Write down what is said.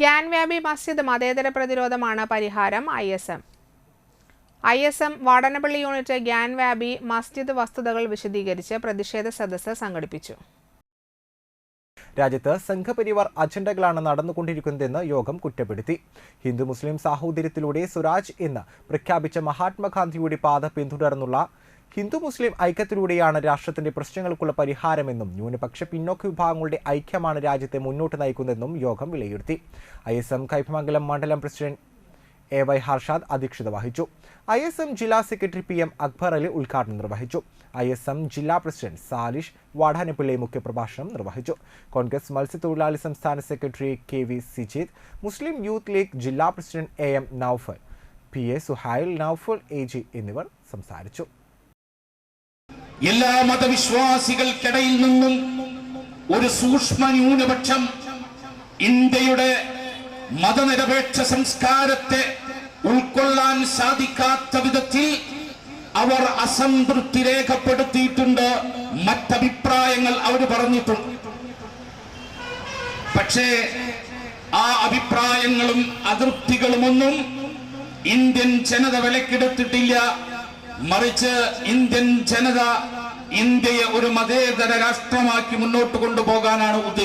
ഗ്യാൻവ്യാബി മസ്ജിദ് മതേതര പ്രതിരോധമാണ് പരിഹാരം I S M. I S M Vadanappally unit Gyanvapi മസ്ജിദ് വസ്തുതകൾ വിശദീകരിച്ച് പ്രതിഷേധ സദസ്സ് സംഘടിപ്പിച്ചു. രാജ്യത്ത് സംഘപരിവാർ അജണ്ടകളാണ് നടന്നുകൊണ്ടിരിക്കുന്നതെന്ന് യോഗം കുറ്റപ്പെടുത്തി. ഹിന്ദു മുസ്ലിം സാഹോദര്യത്തിലൂടെ സ്വരാജ് എന്ന് പ്രഖ്യാപിച്ച മഹാത്മാഗാന്ധിയുടെ പാത പിന്തുടർന്നുള്ള ഹിന്ദു മുസ്ലിം ഐക്യത്തിലൂടെയാണ് രാഷ്ട്രത്തിന്റെ പ്രശ്നങ്ങൾക്കുള്ള പരിഹാരമെന്നും ന്യൂനപക്ഷ പിന്നോക്ക വിഭാഗങ്ങളുടെ ഐക്യമാണ് രാജ്യത്തെ മുന്നോട്ട് നയിക്കുന്നതെന്നും യോഗം വിലയിരുത്തി. ഐ എസ് എം കൈപ്പമംഗലം മണ്ഡലം പ്രസിഡന്റ് എ വൈ ഹർഷാദ് അധ്യക്ഷത വഹിച്ചു. ഐ എസ് എം ജില്ലാ secretary P M Akbar Ali ഉദ്ഘാടനം നിർവഹിച്ചു. ഐ എസ് എം ജില്ലാ പ്രസിഡന്റ് സാലിഷ് വാടാനപ്പിള്ളി മുഖ്യപ്രഭാഷണം നിർവഹിച്ചു. കോൺഗ്രസ് മത്സ്യത്തൊഴിലാളി സംസ്ഥാന secretary K V Sijith Muslim Youth League ജില്ലാ president A M Naufal P A Suhail Naufal A G എന്നിവർ സംസാരിച്ചു. എല്ലാ മതവിശ്വാസികൾക്കിടയിൽ നിന്നും ഒരു സൂക്ഷ്മ ന്യൂനപക്ഷം ഇന്ത്യയുടെ മതനിരപേക്ഷ സംസ്കാരത്തെ ഉൾക്കൊള്ളാൻ സാധിക്കാത്ത വിധത്തിൽ അവർ അസംതൃപ്തി രേഖപ്പെടുത്തിയിട്ടുണ്ട്. മറ്റഭിപ്രായങ്ങൾ അവർ പറഞ്ഞിട്ടുണ്ട്. പക്ഷേ ആ അഭിപ്രായങ്ങളും അതൃപ്തികളുമൊന്നും ഇന്ത്യൻ ജനത വിലക്കെടുത്തിട്ടില്ല. മറിച്ച് ഇന്ത്യൻ ജനത ഇന്ത്യയെ ഒരു മതേതര രാഷ്ട്രമാക്കി മുന്നോട്ട് കൊണ്ടുപോകാനാണ് ഉദ്ദേശിക്കുന്നത്